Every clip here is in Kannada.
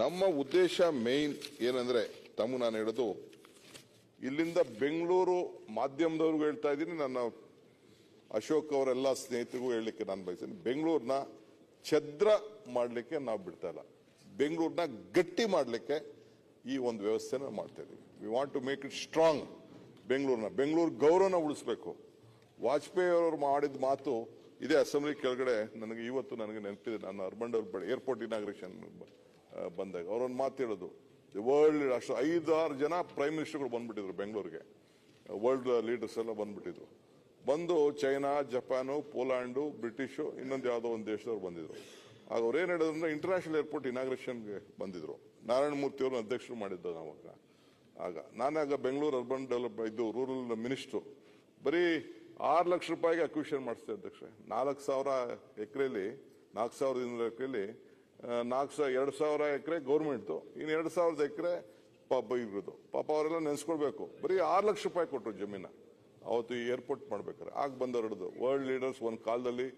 ನಮ್ಮ ಉದ್ದೇಶ ಮೇನ್ ಏನಂದ್ರೆ ತಮ್ಮ ನಾನು ಹೇಳೋದು, ಇಲ್ಲಿಂದ ಬೆಂಗಳೂರು ಮಾಧ್ಯಮದವ್ರಿಗೂ ಹೇಳ್ತಾ ಇದ್ದೀನಿ, ನನ್ನ ಅಶೋಕ್ ಅವರೆಲ್ಲ ಸ್ನೇಹಿತರಿಗೂ ಹೇಳಲಿಕ್ಕೆ ನಾನು ಬಯಸ್ತೀನಿ. ಬೆಂಗಳೂರನ್ನ ಛದ್ರ ಮಾಡಲಿಕ್ಕೆ ನಾವು ಬಿಡ್ತಾ ಇಲ್ಲ. ಬೆಂಗಳೂರನ್ನ ಗಟ್ಟಿ ಮಾಡಲಿಕ್ಕೆ ಈ ಒಂದು ವ್ಯವಸ್ಥೆನ ಮಾಡ್ತಾ ಇದ್ದೀವಿ we want to make it strong ಬೆಂಗಳೂರನ್ನ. Bengaluru ಗೌರವನ ಉಳಿಸ್ಬೇಕು. ವಾಜಪೇಯಿ ಅವರು ಮಾಡಿದ ಮಾತು ಇದೇ ಅಸೆಂಬ್ಲಿ ಕೆಳಗಡೆ ನನಗೆ ಇವತ್ತು ನನಗೆ ನೆನಪಿದೆ. ನಾನು ಅರ್ಬನ್ ಡೆವಲಪ್ ಏರ್ಪೋರ್ಟ್ ಇನಾಗ್ರೇಷನ್ ಬಂದಾಗ. ಅವರೊಂದು ಮಾತು ಹೇಳೋದು. ವರ್ಲ್ಡ್ ಅಷ್ಟು ಐದಾರು ಜನ ಪ್ರೈಮ್ ಮಿನಿಸ್ಟರ್ಗಳು ಬಂದ್ಬಿಟ್ಟಿದ್ರು ಬೆಂಗಳೂರಿಗೆ. ವರ್ಲ್ಡ್ ಲೀಡರ್ಸ್ ಎಲ್ಲ ಬಂದ್ಬಿಟ್ಟಿದ್ರು. ಬಂದು ಚೈನಾ, ಜಪಾನು, ಪೋಲ್ಯಾಂಡು, ಬ್ರಿಟಿಷು, ಇನ್ನೊಂದು ಯಾವುದೋ ಒಂದು ದೇಶದವ್ರು ಬಂದಿದ್ರು. ಆಗ ಅವ್ರು ಏನು ಹೇಳಿದ್ರು ಅಂದ್ರೆ ಇಂಟರ್ನ್ಯಾಷನಲ್ ಏರ್ಪೋರ್ಟ್ ಇನಾಗ್ರೇಷನ್ಗೆ ಬಂದಿದ್ರು. ನಾರಾಯಣ ಮೂರ್ತಿ ಅವರು ಅಧ್ಯಕ್ಷರು ಮಾಡಿದ್ದು ನಾವಾಗ. ಆಗ ನಾನಾಗ ಬೆಂಗಳೂರು ಅರ್ಬನ್ ಡೆವಲಪ್ ಇದು ರೂರಲ್ ಮಿನಿಸ್ಟ್ರು ಬರೀ ಆರು ಲಕ್ಷ ರೂಪಾಯಿಗೆ ಅಕ್ವಿಷನ್ ಮಾಡಿಸ್ತೇವೆ ಅಧ್ಯಕ್ಷ ನಾಲ್ಕು ಸಾವಿರ ಎಕರೆಯಲ್ಲಿ ನಾಲ್ಕು ಸಾವಿರದ ಇನ್ನೂರು ಎಕರೆಲಿ ನಾಲ್ಕು ಸಾವಿರ, ಎರಡು ಸಾವಿರ ಎಕರೆ ಗೌರ್ಮೆಂಟ್ದು ಇನ್ನು ಎರಡು ಸಾವಿರದ ಎಕರೆ ಪಾಪ ಇವ್ರದ್ದು. ಪಾಪ ಅವರೆಲ್ಲ ನೆನೆಸ್ಕೊಳ್ಬೇಕು. ಬರೀ ಆರು ಲಕ್ಷ ರೂಪಾಯಿ ಕೊಟ್ಟರು ಜಮೀನ. ಅವತ್ತು ಏರ್ಪೋರ್ಟ್ ಮಾಡ್ಬೇಕಾರೆ ಆಗ ಬಂದವರದು ವರ್ಲ್ಡ್ ಲೀಡರ್ಸ್ ಒಂದು ಕಾಲದಲ್ಲಿ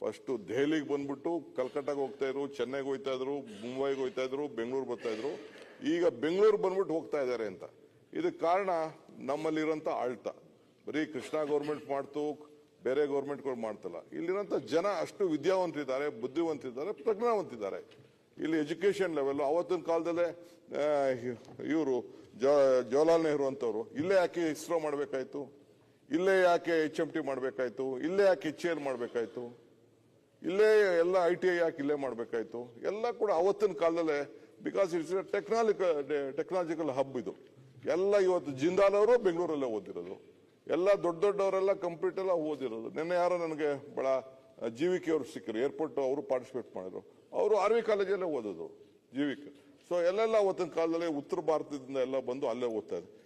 ಫಸ್ಟು ದೆಹಲಿಗೆ ಬಂದ್ಬಿಟ್ಟು ಕಲ್ಕಟ್ಟಾಗೆ ಹೋಗ್ತಾ ಇದ್ರು, ಚೆನ್ನೈಗೆ ಹೋಗ್ತಾ ಇದ್ರು, ಮುಂಬೈಗೆ ಹೋಗ್ತಾ ಇದ್ರು, ಬೆಂಗಳೂರು ಬರ್ತಾ ಇದ್ರು. ಈಗ ಬೆಂಗಳೂರು ಬಂದ್ಬಿಟ್ಟು ಹೋಗ್ತಾ ಇದ್ದಾರೆ ಅಂತ. ಇದಕ್ಕೆ ಕಾರಣ ನಮ್ಮಲ್ಲಿರೋಂಥ ಆಳ್ತ. ಬರೀ ಕೃಷ್ಣ ಗೌರ್ಮೆಂಟ್ ಮಾಡ್ತು ಬೇರೆ ಗೌರ್ಮೆಂಟ್ಗಳು ಮಾಡ್ತಲ್ಲ. ಇಲ್ಲಿರೋಂಥ ಜನ ಅಷ್ಟು ವಿದ್ಯಾವಂತರಿದ್ದಾರೆ ಬುದ್ಧಿವಂತಿದ್ದಾರೆ, ಪ್ರಜ್ಞಾವಂತಿದ್ದಾರೆ. ಇಲ್ಲಿ ಎಜುಕೇಷನ್ ಲೆವೆಲ್ ಅವತ್ತಿನ ಕಾಲದಲ್ಲೇ ಇವರು ಜವಾಹರ್ಲಾಲ್ ನೆಹರು ಅಂತವ್ರು ಇಲ್ಲೇ ಯಾಕೆ ಇಸ್ರೋ ಮಾಡಬೇಕಾಯ್ತು? ಇಲ್ಲೇ ಯಾಕೆ ಎಚ್ ಎಂ ಟಿ ಮಾಡಬೇಕಾಯ್ತು? ಇಲ್ಲೇ ಯಾಕೆ ಎಚ್ ಎಲ್ ಮಾಡಬೇಕಾಯ್ತು? ಇಲ್ಲೇ ಎಲ್ಲ ಐ ಟಿ ಐ ಯಾಕೆ ಇಲ್ಲೇ ಮಾಡಬೇಕಾಯ್ತು? ಎಲ್ಲ ಕೂಡ ಅವತ್ತಿನ ಕಾಲದಲ್ಲೇ ಬಿಕಾಸ್ ಇಟ್ಸ್ ಟೆಕ್ನಾಲಿಕ ಟೆಕ್ನಾಲಜಿಕಲ್ ಹಬ್ ಇದು. ಎಲ್ಲ ಇವತ್ತು ಜಿಂದಾಲ್ ಅವರು ಬೆಂಗಳೂರಲ್ಲೇ ಓದಿರೋದು. ಎಲ್ಲ ದೊಡ್ಡ ದೊಡ್ಡವರೆಲ್ಲ ಕಂಪ್ಲೀಟ್ ಎಲ್ಲ ಓದಿರೋದು. ನಿನ್ನೆ ಯಾರೋ ನನಗೆ ಬಹಳ ಜೀವಿಕೆ ಅವರು ಸಿಕ್ಕರು ಏರ್ಪೋರ್ಟ್ ಅವರು ಪಾರ್ಟಿಸಿಪೇಟ್ ಮಾಡಿದ್ರು. ಅವರು ಆರ್ ವಿ ಕಾಲೇಜಲ್ಲೇ ಓದೋದು ಜೀವಿಕೆ. ಸೊ ಎಲ್ಲೆಲ್ಲ ಅವತ್ತಿನ ಕಾಲದಲ್ಲಿ ಉತ್ತರ ಭಾರತದಿಂದ ಎಲ್ಲ ಬಂದು ಅಲ್ಲೇ ಓದ್ತಾ ಇದ್ರು.